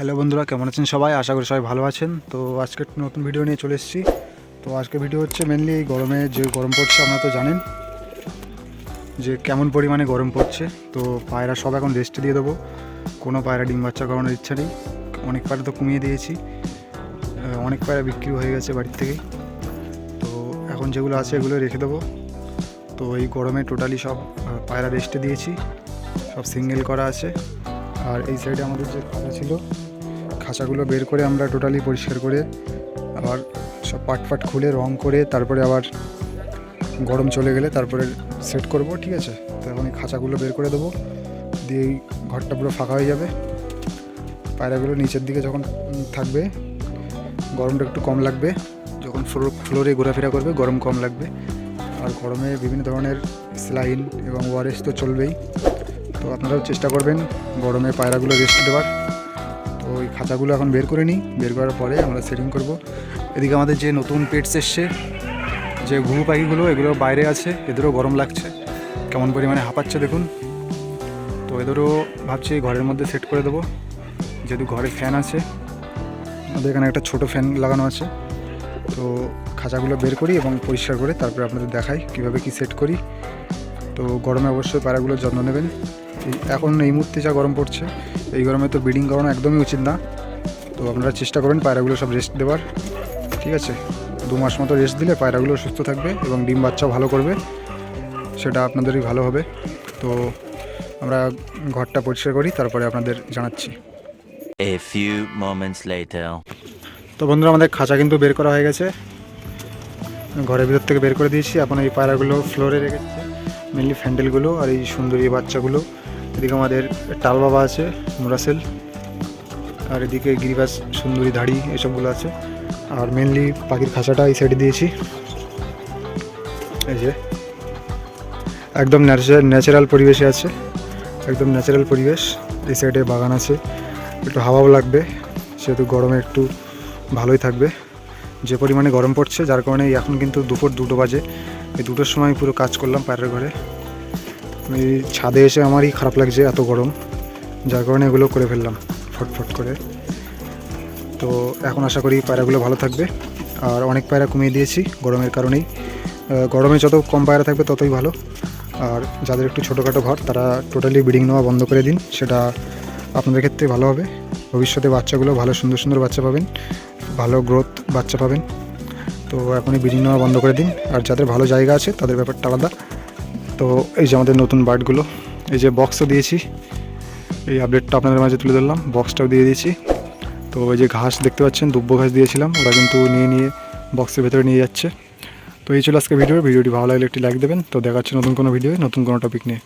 Hello বন্ধুরা, কেমন আছেন সবাই? আশা করি সবাই ভালো আছেন। তো আজকে নতুন ভিডিও নিয়ে চলে এসেছি। তো আজকে ভিডিও হচ্ছে মেনলি এই গরমে যে গরম পড়ছে, আপনারা তো জানেন যে কেমন পরিমাণে গরম পড়ছে। তো পায়রা সব এখন রেস্টে দিয়ে দেবো। কোনো পায়রা ডিম বাচ্চা করানোর ইচ্ছা নেই। অনেক পায়রা তো কমিয়ে দিয়েছি। অনেক পায়রা বিক্রি হয়ে গেছে বাড়ির থেকে। তো এখন যেগুলো আছে এগুলো রেখে দেবো। তো এই গরমে টোটালি সব পায়রা রেস্টে দিয়েছি। সব সিঙ্গেল করা আছে। আর এই সাইডে আমাদের যে খাঁচা ছিল, খাঁচাগুলো বের করে আমরা টোটালি পরিষ্কার করে আবার সব পাট পাট খুলে, রং করে, তারপরে আবার গরম চলে গেলে তারপরে সেট করব, ঠিক আছে? তো এখন এই খাঁচাগুলো বের করে দেবো, দিয়ে এই ঘরটা পুরো ফাঁকা হয়ে যাবে। পায়রাগুলো নিচের দিকে যখন থাকবে, গরমটা একটু কম লাগবে, যখন ফ্লোর ফ্লোরে ঘোরাফেরা করবে, গরম কম লাগবে। আর গরমে বিভিন্ন ধরনের স্লাইন এবং ওয়ারেস তো চলবেই। তো আপনারাও চেষ্টা করবেন গরমে পায়রাগুলো রেস্ট দেওয়ার। তো ওই খাঁচাগুলো এখন বের করে নিই। বের করার পরে আমরা সেটিং করব। এদিকে আমাদের যে নতুন পেটস এসছে, যে ঘুঘু পাখিগুলো, এগুলো বাইরে আছে। এদেরও গরম লাগছে। কেমন পরিমাণে হাঁপাচ্ছে দেখুন। তো এদেরও ভাবছি ঘরের মধ্যে সেট করে দেবো। যেহেতু ঘরে ফ্যান আছে, আমাদের এখানে একটা ছোট ফ্যান লাগানো আছে। তো খাঁচাগুলো বের করি এবং পরিষ্কার করে তারপরে আপনাদের দেখাই কীভাবে কি সেট করি। তো গরমে অবশ্যই পায়রাগুলোর যত্ন নেবেন। এখন এই মুহূর্তে যা গরম পড়ছে এই গরমে তো ব্রিডিং করানো একদমই উচিত না। তো আপনারা চেষ্টা করবেন পায়রাগুলো সব রেস্ট দেওয়ার ঠিক আছে? দু মাস মতো রেস্ট দিলে পায়রাগুলো সুস্থ থাকবে এবং ডিম বাচ্চাও ভালো করবে। সেটা আপনাদেরই ভালো হবে। তো আমরা ঘরটা পরিষ্কার করি তারপরে আপনাদের জানাচ্ছি। A few moments later. তো বন্ধুরা আমাদের খাঁচা কিন্তু বের করা হয়ে গেছে। ঘরের ভিতর থেকে বের করে দিয়েছি। এখন এই পায়রাগুলো ফ্লোরে রেখেছে মেনলি ফ্যান্ডেলগুলো আর এই সুন্দরী বাচ্চাগুলো। এদিকে আমাদের টাল বাবা আছে, মুরাসেল। আর এদিকে গিরিবাস সুন্দরী ধাড়ি এসবগুলো আছে। আর মেনলি পাখির খাঁচাটা এই সাইডে দিয়েছি। এই যে। একদম ন্যাচারাল ন্যাচারাল পরিবেশে আছে। একদম ন্যাচারাল পরিবেশ। এই সাইডে বাগান আছে। একটু হাওয়াও লাগবে, সেহেতু গরমে একটু ভালোই থাকবে। যে পরিমাণে গরম পড়ছে, যার কারণে এখন কিন্তু দুপুর দুটো বাজে। এই দুটোর সময় পুরো কাজ করলাম পায়রার ঘরে। আমি ছাদে এসে আমারই খারাপ লাগছে এত গরম, যার কারণে এগুলো করে ফেললাম, ফটফট করে। তো এখন আশা করি পায়রাগুলো ভালো থাকবে। আর অনেক পায়রা কমিয়ে দিয়েছি গরমের কারণেই। গরমে যত কম পায়রা থাকবে ততই ভালো। আর যাদের একটু ছোটোখাটো ঘর, তারা টোটালি ব্রিডিং নেওয়া বন্ধ করে দিন, সেটা আপনাদের ক্ষেত্রে ভালো হবে। ভবিষ্যতে বাচ্চাগুলো ভালো সুন্দর সুন্দর বাচ্চা পাবেন, ভালো গ্রোথ বাচ্চা পাবেন। তো এখনই বিড়ি নেওয়া বন্ধ করে দিন। আর যাদের ভালো জায়গা আছে, তাদের ব্যাপারটা আলাদা। তো এই যে আমাদের নতুন বার্ডগুলো, এই যে বক্সও দিয়েছি। এই আপডেটটা আপনাদের মাঝে তুলে ধরলাম। বক্সটাও দিয়ে দিয়েছি। তো ওই যে ঘাস দেখতে পাচ্ছেন দুব্য ঘাস দিয়েছিলাম। ওরা কিন্তু নিয়ে নিয়ে বক্সের ভেতরে নিয়ে যাচ্ছে। তো এই ছিল আজকে ভিডিও ভিডিওটি ভালো লাগলে একটি লাইক দেবেন। তো দেখা হচ্ছে নতুন কোনো ভিডিও নতুন কোনো টপিক নিয়ে।